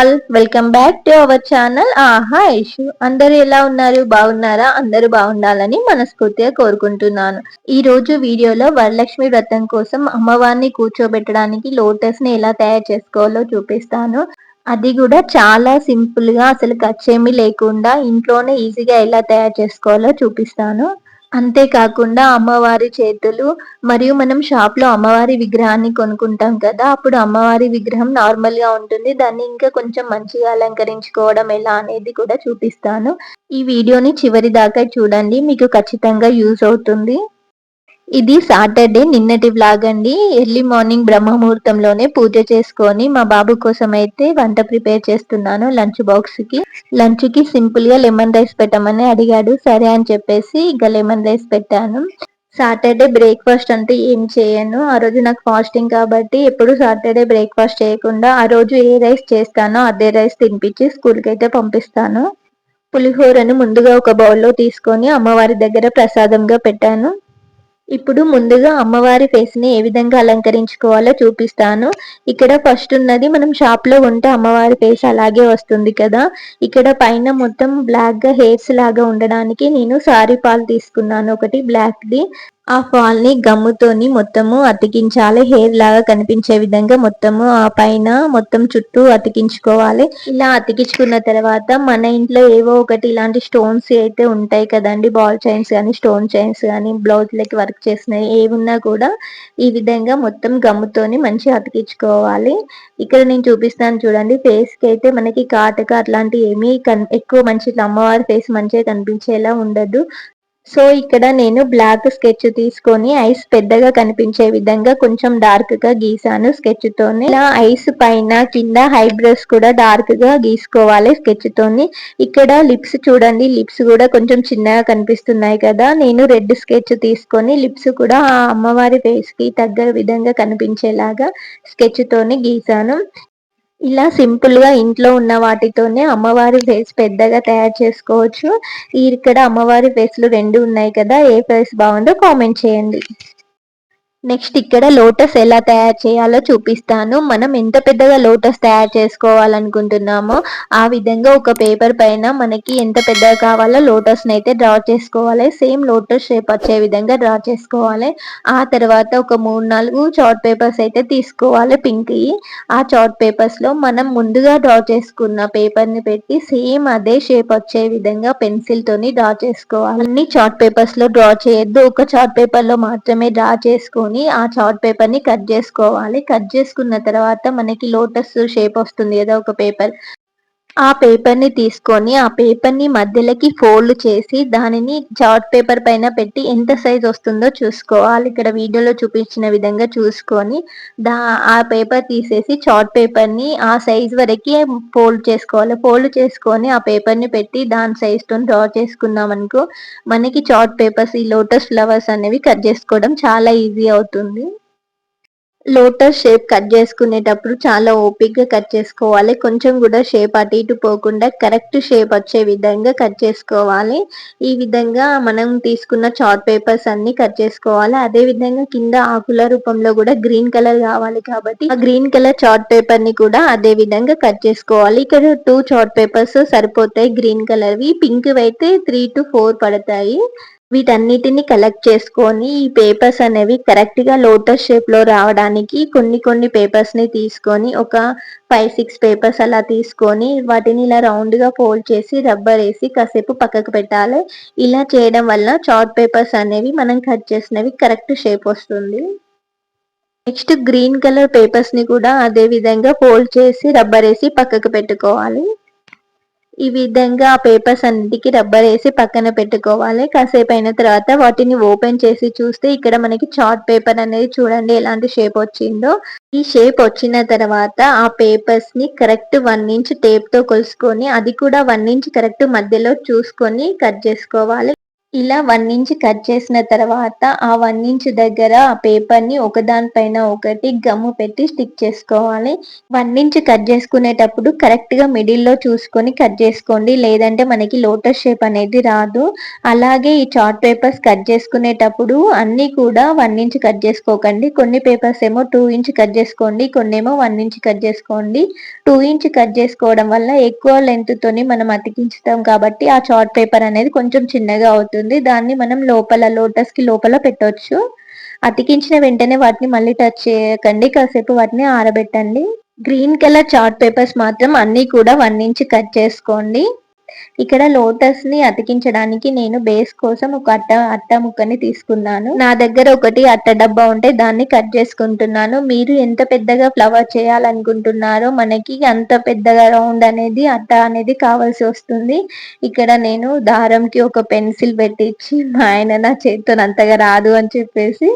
All welcome back to our channel ఆహా ఇషు అందరు ఎలా ఉన్నారు? బాగున్నారా? అందరూ బాగుండాలని మనస్ఫూర్తిగా కోరుకుంటున్నాను. ఈ రోజు వీడియోలో వరలక్ష్మి వ్రతం కోసం అమ్మవారిని కూర్చోబెట్టడానికి లోటస్ని ఎలా తయారు చేసుకోవాలో చూపిస్తాను. అది కూడా చాలా సింపుల్గా అసలు ఖర్చేమీ లేకుండా ఇంట్లోనే ఈజీగా ఎలా తయారు చేసుకోవాలో చూపిస్తాను. అంతేకాకుండా అమ్మవారి చేతులు మరియు మనం షాప్లో అమ్మవారి విగ్రహాన్ని కొనుక్కుంటాం కదా అప్పుడు అమ్మవారి విగ్రహం నార్మల్గా ఉంటుంది. దాన్ని ఇంకా కొంచెం మంచిగా అలంకరించుకోవడం ఎలా అనేది కూడా చూపిస్తాను. ఈ వీడియోని చివరి దాకా చూడండి. మీకు ఖచ్చితంగా యూజ్ అవుతుంది. ఇది సాటర్డే నిన్నటి వ్లాగ్ అండి. ఎర్లీ మార్నింగ్ బ్రహ్మ ముహూర్తంలోనే పూజ చేసుకొని మా బాబు కోసం అయితే వంట ప్రిపేర్ చేస్తున్నాను లంచ్ బాక్స్కి. లంచ్కి సింపుల్గా లెమన్ రైస్ పెట్టమని అడిగాడు. సరే అని చెప్పేసి ఇంకా లెమన్ రైస్ పెట్టాను. సాటర్డే బ్రేక్ఫాస్ట్ అంటే ఏం చేయను. ఆ రోజు నాకు ఫాస్టింగ్ కాబట్టి ఎప్పుడు సాటర్డే బ్రేక్ఫాస్ట్ చేయకుండా ఆ రోజు ఏ రైస్ చేస్తానో అదే రైస్ తినిపించి స్కూల్కి అయితే పంపిస్తాను. పులిహోరను ముందుగా ఒక బౌల్లో తీసుకొని అమ్మవారి దగ్గర ప్రసాదంగా పెట్టాను. ఇప్పుడు ముందుగా అమ్మవారి ఫేస్ని ఏ విధంగా అలంకరించుకోవాలో చూపిస్తాను. ఇక్కడ ఫస్ట్ ఉన్నది మనం షాప్లో ఉంటే అమ్మవారి ఫేస్ అలాగే వస్తుంది కదా. ఇక్కడ పైన మొత్తం బ్లాక్గా హెయిర్స్ లాగా ఉండడానికి నేను సారీ పాలు తీసుకున్నాను. ఒకటి బ్లాక్ ది. ఆ ఫాల్ని గమ్ముతోని మొత్తము అతికించాలి. హెయిర్ లాగా కనిపించే విధంగా మొత్తము ఆ పైన మొత్తం చుట్టూ అతికించుకోవాలి. ఇలా అతికించుకున్న తర్వాత మన ఇంట్లో ఏవో ఒకటి ఇలాంటి స్టోన్స్ అయితే ఉంటాయి కదండి. బాల్ చైన్స్ కానీ స్టోన్ చైన్స్ కానీ బ్లౌజ్ లకి వర్క్ చేసినవి ఏమున్నా కూడా ఈ విధంగా మొత్తం గమ్ముతోని మంచిగా అతికించుకోవాలి. ఇక్కడ నేను చూపిస్తాను చూడండి. ఫేస్కి అయితే మనకి కాటక అట్లాంటి ఏమీ ఎక్కువ మంచి అమ్మవారి ఫేస్ మంచిగా కనిపించేలా ఉండదు. సో ఇక్కడ నేను బ్లాక్ స్కెచ్ తీసుకొని ఐస్ పెద్దగా కనిపించే విధంగా కొంచెం డార్క్గా గీసాను స్కెచ్ తోని ఇలా ఐస్ పైన కింద హైబ్రోస్ కూడా డార్క్గా గీసుకోవాలి స్కెచ్ తోని ఇక్కడ లిప్స్ చూడండి లిప్స్ కూడా కొంచెం చిన్నగా కనిపిస్తున్నాయి కదా. నేను రెడ్ స్కెచ్ తీసుకొని లిప్స్ కూడా ఆ అమ్మవారి ఫేస్కి తగ్గ విధంగా కనిపించేలాగా స్కెచ్ తోని గీసాను. ఇలా సింపుల్గా ఇంట్లో ఉన్న వాటితోనే అమ్మవారి ఫేస్ పెద్దగా తయారు చేసుకోవచ్చు. ఇక్కడ అమ్మవారి ఫేస్లు రెండు ఉన్నాయి కదా ఏ ఫేస్ బాగుందో కామెంట్ చేయండి. నెక్స్ట్ ఇక్కడ లోటస్ ఎలా తయారు చేయాలో చూపిస్తాను. మనం ఎంత పెద్దగా లోటస్ తయారు చేసుకోవాలనుకుంటున్నామో ఆ విధంగా ఒక పేపర్ పైన మనకి ఎంత పెద్దగా కావాలో లోటస్ని అయితే డ్రా చేసుకోవాలి. సేమ్ లోటస్ షేప్ వచ్చే విధంగా డ్రా చేసుకోవాలి. ఆ తర్వాత ఒక మూడు నాలుగు చార్ట్ పేపర్స్ అయితే తీసుకోవాలి పింక్ ఆ చార్ట్ పేపర్స్లో మనం ముందుగా డ్రా చేసుకున్న పేపర్ని పెట్టి సేమ్ అదే షేప్ వచ్చే విధంగా పెన్సిల్తోని డ్రా చేసుకోవాలి. అన్ని చార్ట్ పేపర్స్లో డ్రా చేయొద్దు. ఒక చార్ట్ పేపర్లో మాత్రమే డ్రా చేసుకోండి తీసుకొని ఆ చార్ట్ పేపర్ని కట్ చేసుకోవాలి. కట్ చేసుకున్న తర్వాత మనకి లోటస్ షేప్ వస్తుంది కదా ఒక పేపర్ ఆ పేపర్ని తీసుకొని ఆ పేపర్ని మధ్యలోకి ఫోల్డ్ చేసి దానిని చార్ట్ పేపర్ పైన పెట్టి ఎంత సైజ్ వస్తుందో చూసుకోవాలి. ఇక్కడ వీడియోలో చూపించిన విధంగా చూసుకొని దా ఆ పేపర్ తీసేసి చార్ట్ పేపర్ని ఆ సైజ్ వరకు ఫోల్డ్ చేసుకోవాలి. ఫోల్డ్ చేసుకొని ఆ పేపర్ని పెట్టి దాని సైజ్తో డ్రా చేసుకున్నాం అనుకో మనకి చార్ట్ పేపర్స్ ఈ లోటస్ ఫ్లవర్స్ అనేవి కట్ చేసుకోవడం చాలా ఈజీ అవుతుంది. లోటస్ షేప్ కట్ చేసుకునేటప్పుడు చాలా ఓపిక్గా కట్ చేసుకోవాలి. కొంచెం కూడా షేప్ అటు ఇటు పోకుండా కరెక్ట్ షేప్ వచ్చే విధంగా కట్ చేసుకోవాలి. ఈ విధంగా మనం తీసుకున్న చార్ట్ పేపర్స్ అన్ని కట్ చేసుకోవాలి. అదే విధంగా కింద ఆకుల రూపంలో కూడా గ్రీన్ కలర్ కావాలి కాబట్టి ఆ గ్రీన్ కలర్ చార్ట్ పేపర్ని కూడా అదే విధంగా కట్ చేసుకోవాలి. ఇక్కడ టూ చార్ట్ పేపర్స్ సరిపోతాయి గ్రీన్ కలర్ వి పింక్ అయితే త్రీ టు ఫోర్ పడతాయి. వీటన్నిటిని కలెక్ట్ చేసుకొని ఈ పేపర్స్ అనేవి కరెక్ట్గా లోటస్ షేప్లో రావడానికి కొన్ని కొన్ని పేపర్స్ని తీసుకొని ఒక ఫైవ్ సిక్స్ పేపర్స్ అలా తీసుకొని వాటిని ఇలా రౌండ్గా ఫోల్డ్ చేసి రబ్బర్ వేసి కాసేపు పక్కకు పెట్టాలి. ఇలా చేయడం వల్ల చార్ట్ పేపర్స్ అనేవి మనం కట్ చేసినవి కరెక్ట్ షేప్ వస్తుంది. నెక్స్ట్ గ్రీన్ కలర్ పేపర్స్ని కూడా అదే విధంగా ఫోల్డ్ చేసి రబ్బర్ వేసి పక్కకు పెట్టుకోవాలి. ఈ విధంగా ఆ పేపర్స్ అన్నిటికీ రబ్బర్ వేసి పక్కన పెట్టుకోవాలి. కాసేపు అయిన తర్వాత వాటిని ఓపెన్ చేసి చూస్తే ఇక్కడ మనకి చార్ట్ పేపర్ అనేది చూడండి ఎలాంటి షేప్ వచ్చిందో. ఈ షేప్ వచ్చిన తర్వాత ఆ పేపర్స్ని కరెక్ట్ వన్ ఇంచ్ టేప్తో కొలుసుకొని అది కూడా వన్ ఇంచ్ కరెక్ట్ మధ్యలో చూసుకొని కట్ చేసుకోవాలి. ఇలా వన్ ఇంచ్ కట్ చేసిన తర్వాత ఆ వన్ ఇంచ్ దగ్గర ఆ పేపర్ని ఒకదానిపైన ఒకటి గమ్ము పెట్టి స్టిక్ చేసుకోవాలి. వన్ ఇంచ్ కట్ చేసుకునేటప్పుడు కరెక్ట్గా మిడిల్లో చూసుకొని కట్ చేసుకోండి. లేదంటే మనకి లోటస్ షేప్ అనేది రాదు. అలాగే ఈ చార్ట్ పేపర్స్ కట్ చేసుకునేటప్పుడు అన్నీ కూడా వన్ ఇంచ్ కట్ చేసుకోకండి. కొన్ని పేపర్స్ ఏమో టూ ఇంచ్ కట్ చేసుకోండి కొన్ని ఏమో వన్ ఇంచ్ కట్ చేసుకోండి. టూ ఇంచ్ కట్ చేసుకోవడం వల్ల ఎక్కువ లెంత్తోని మనం అతికించుతాం కాబట్టి ఆ చార్ట్ పేపర్ అనేది కొంచెం చిన్నగా అవుతుంది. ఉంటుంది. దాన్ని మనం లోపల లోటస్కి లోపల పెట్టవచ్చు అతికించిన వెంటనే వాటిని మళ్ళీ టచ్ చేయకండి. కాసేపు వాటిని ఆరబెట్టండి. గ్రీన్ కలర్ చార్ట్ పేపర్స్ మాత్రం అన్ని కూడా వన్ ఇంచ్ కట్ చేసుకోండి. ఇక్కడ లోటస్ని అతికించడానికి నేను బేస్ కోసం ఒక అట్ట అట్ట ముక్కని తీసుకున్నాను. నా దగ్గర ఒకటి అట్ట డబ్బా ఉంటే దాన్ని కట్ చేసుకుంటున్నాను. మీరు ఎంత పెద్దగా ఫ్లవర్ చేయాలనుకుంటున్నారో మనకి అంత పెద్దగా రౌండ్ అనేది అట్ట అనేది కావాల్సి వస్తుంది. ఇక్కడ నేను దారంకి ఒక పెన్సిల్ పెట్టించి మా ఆయన నా చేతితో అంతగా రాదు అని చెప్పేసి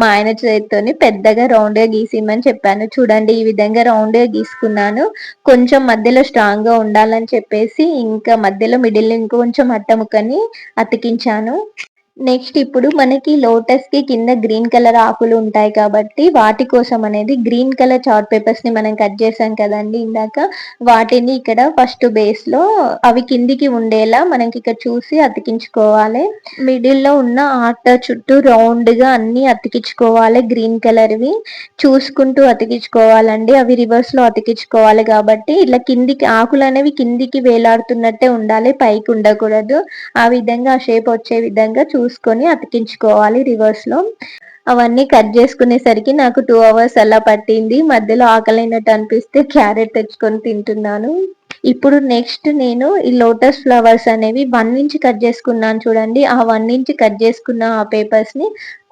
మా ఆయన చేతితోని పెద్దగా రౌండ్గా గీసిమని చెప్పాను. చూడండి ఈ విధంగా రౌండ్గా గీసుకున్నాను. కొంచెం మధ్యలో స్ట్రాంగ్గా ఉండాలని చెప్పేసి ఇంకా మధ్యలో మిడిల్ ఇంకొంచెం అట్ట ముక్కని అతికించాను. నెక్స్ట్ ఇప్పుడు మనకి లోటస్కి కింద గ్రీన్ కలర్ ఆకులు ఉంటాయి కాబట్టి వాటి కోసం అనేది గ్రీన్ కలర్ చార్ట్ పేపర్స్ని మనం కట్ చేసాం కదండి ఇందాక. వాటిని ఇక్కడ ఫస్ట్ బేస్లో అవి కిందికి ఉండేలా మనకి ఇక్కడ చూసి అతికించుకోవాలి. మిడిల్లో ఉన్న ఆట చుట్టూ రౌండ్గా అన్ని అతికించుకోవాలి గ్రీన్ కలర్ వి. చూసుకుంటూ అతికించుకోవాలండి. అవి రివర్స్లో అతికించుకోవాలి కాబట్టి ఇట్లా కిందికి ఆకులు అనేవి కిందికి వేలాడుతున్నట్టే ఉండాలి. పైకి ఉండకూడదు. ఆ విధంగా ఆ షేప్ వచ్చే విధంగా చూసుకొని అతికించుకోవాలి రివర్స్లో. అవన్నీ కట్ చేసుకునేసరికి నాకు టూ అవర్స్ అలా పట్టింది. మధ్యలో ఆకలైనట్టు అనిపిస్తే క్యారెట్ తెచ్చుకొని తింటున్నాను. ఇప్పుడు నెక్స్ట్ నేను ఈ లోటస్ ఫ్లవర్స్ అనేవి వన్ ఇంచ్ కట్ చేసుకున్నాను చూడండి. ఆ వన్ ఇంచ్ కట్ చేసుకున్న ఆ పేపర్స్ని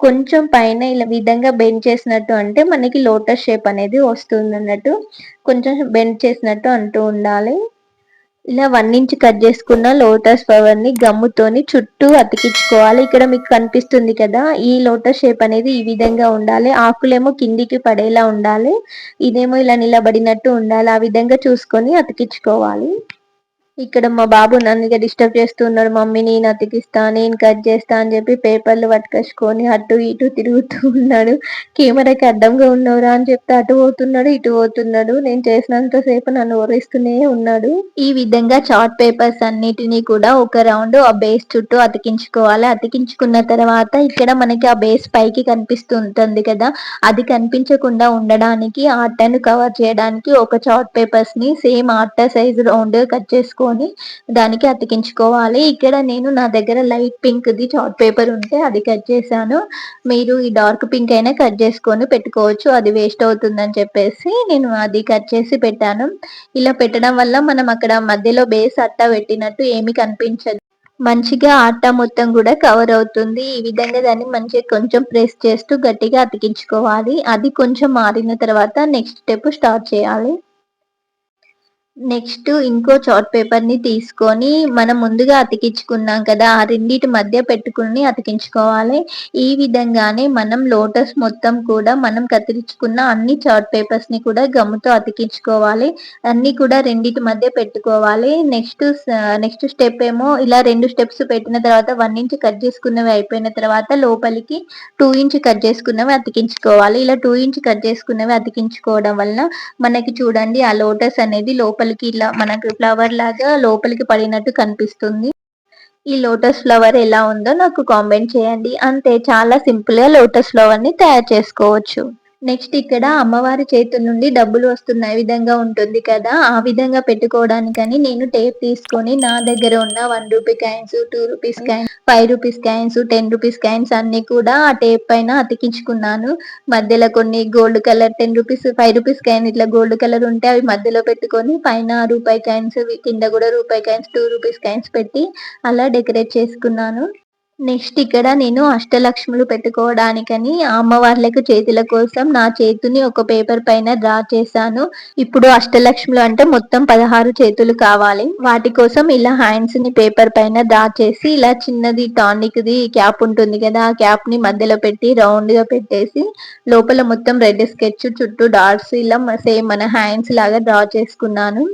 కొంచెం పైన ఇలా విధంగా బెండ్ చేసినట్టు అంటే మనకి లోటస్ షేప్ అనేది వస్తుంది అన్నట్టు. కొంచెం బెండ్ చేసినట్టు అంటూ ఉండాలి. ఇలా వన్ ఇంచ్ కట్ చేసుకున్న లోటస్ ఫ్లవర్ని గమ్ముతోని చుట్టూ అతికించుకోవాలి. ఇక్కడ మీకు కనిపిస్తుంది కదా ఈ లోటస్ షేప్ అనేది ఈ విధంగా ఉండాలి. ఆకులేమో కిందికి పడేలా ఉండాలి. ఇదేమో ఇలా నిలబడినట్టు ఉండాలి. ఆ విధంగా చూసుకొని అతికించుకోవాలి. ఇక్కడ మా బాబు నన్ను ఇక డిస్టర్బ్ చేస్తున్నాడు. మమ్మీ నేను అతికిస్తా నేను కట్ చేస్తా అని చెప్పి పేపర్లు పట్టుకొచ్చుకొని అటు ఇటు తిరుగుతూ ఉన్నాడు. కెమెరాకి అడ్డంగా ఉన్నవరా అని చెప్తే అటు పోతున్నాడు ఇటు పోతున్నాడు. నేను చేసినంత సేపు నన్ను ఓరిస్తూనే ఉన్నాడు. ఈ విధంగా చార్ట్ పేపర్స్ అన్నిటినీ కూడా ఒక రౌండ్ ఆ బేస్ చుట్టూ అతికించుకోవాలి. అతికించుకున్న తర్వాత ఇక్కడ మనకి ఆ బేస్ పైకి కనిపిస్తుంటుంది కదా. అది కనిపించకుండా ఉండడానికి ఆర్టను కవర్ చేయడానికి ఒక చార్ట్ పేపర్స్ని సేమ్ ఆట సైజ్ రౌండ్ కట్ చేసుకో తీసుకొని దానికి అతికించుకోవాలి. ఇక్కడ నేను నా దగ్గర లైట్ పింక్ ది చార్ట్ పేపర్ ఉంటే అది కట్ చేశాను. మీరు ఈ డార్క్ పింక్ అయినా కట్ చేసుకొని పెట్టుకోవచ్చు. అది వేస్ట్ అవుతుందని చెప్పేసి నేను అది కట్ చేసి పెట్టాను. ఇలా పెట్టడం వల్ల మనం అక్కడ మధ్యలో బేస్ అట్ట పెట్టినట్టు ఏమి కనిపించదు. మంచిగా ఆట మొత్తం కూడా కవర్ అవుతుంది. ఈ విధంగా దాన్ని మంచిగా కొంచెం ప్రెస్ చేస్తూ గట్టిగా అతికించుకోవాలి. అది కొంచెం మారిన తర్వాత నెక్స్ట్ స్టెప్ స్టార్ట్ చేయాలి. నెక్స్ట్ ఇంకో చార్ట్ పేపర్ని తీసుకొని మనం ముందుగా అతికించుకున్నాం కదా ఆ రెండింటి మధ్య పెట్టుకుని అతికించుకోవాలి. ఈ విధంగానే మనం లోటస్ మొత్తం కూడా మనం కత్తిరించుకున్న అన్ని చార్ట్ పేపర్స్ని కూడా గమ్ముతో అతికించుకోవాలి. అన్ని కూడా రెండింటి మధ్య పెట్టుకోవాలి. నెక్స్ట్ నెక్స్ట్ స్టెప్ ఏమో ఇలా రెండు స్టెప్స్ పెట్టిన తర్వాత వన్ ఇంచ్ కట్ చేసుకున్నవి అయిపోయిన తర్వాత లోపలికి టూ ఇంచ్ కట్ చేసుకున్నవి అతికించుకోవాలి. ఇలా టూ ఇంచ్ కట్ చేసుకున్నవి అతికించుకోవడం వల్ల మనకి చూడండి ఆ లోటస్ అనేది లోపల లోపలికి ఇలా మనకు ఫ్లవర్ లాగా లోపలికి పడినట్టు కనిపిస్తుంది. ఈ లోటస్ ఫ్లవర్ ఎలా ఉందో నాకు కామెంట్ చేయండి. అంతే చాలా సింపుల్గా లోటస్ ఫ్లవర్ని తయారు చేసుకోవచ్చు. నెక్స్ట్ ఇక్కడ అమ్మవారి చేతుల నుండి డబ్బులు వస్తున్న విధంగా ఉంటుంది కదా. ఆ విధంగా పెట్టుకోవడానికని నేను టేప్ తీసుకొని నా దగ్గర ఉన్న one rupee coins two rupees coins five rupees coins ten rupees coins అన్ని కూడా ఆ టేప్ పైన అతికించుకున్నాను. మధ్యలో కొన్ని gold colour ten rupees five rupees coin ఇట్లా గోల్డ్ కలర్ ఉంటే అవి మధ్యలో పెట్టుకొని పైన రూపాయి కాయిన్స్ కింద కూడా రూపాయి కాయిన్స్ టూ రూపీస్ కాయిన్స్ పెట్టి అలా డెకరేట్ చేసుకున్నాను. నెక్స్ట్ ఇక్కడ నేను అష్టలక్ష్ములు పెట్టుకోవడానికని అమ్మవార్లకు చేతుల కోసం నా చేతిని ఒక పేపర్ పైన డ్రా చేశాను. ఇప్పుడు అష్టలక్ష్ములు అంటే మొత్తం పదహారు చేతులు కావాలి. వాటి కోసం ఇలా హ్యాండ్స్ని పేపర్ పైన డ్రా చేసి ఇలా చిన్నది టానిక్ ది క్యాప్ ఉంటుంది కదా ఆ క్యాప్ని మధ్యలో పెట్టి రౌండ్గా పెట్టేసి లోపల మొత్తం రెడ్ స్కెచ్ చుట్టూ డాట్స్ ఇలా సేమ్ మన హ్యాండ్స్ లాగా డ్రా చేసుకున్నాను.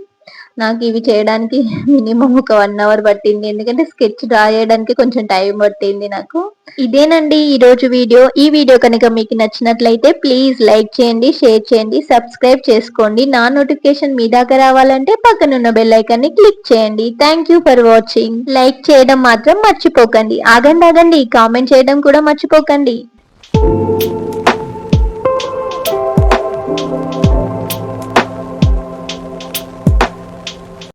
నాకు ఇవి చేయడానికి మినిమం ఒక వన్ అవర్ పట్టింది. ఎందుకంటే స్కెచ్ డ్రా చేయడానికి కొంచెం టైం పట్టింది నాకు. ఇదేనండి ఈ రోజు వీడియో. ఈ వీడియో కనుక మీకు నచ్చినట్లయితే ప్లీజ్ లైక్ చేయండి షేర్ చేయండి సబ్స్క్రైబ్ చేసుకోండి. నా నోటిఫికేషన్ మీ దాకా రావాలంటే పక్కనున్న బెల్ ఐకాన్ని క్లిక్ చేయండి. Thank you for watching. Like చేయడం మాత్రం మర్చిపోకండి. ఆగండి ఆగండి. కామెంట్ చేయడం కూడా మర్చిపోకండి.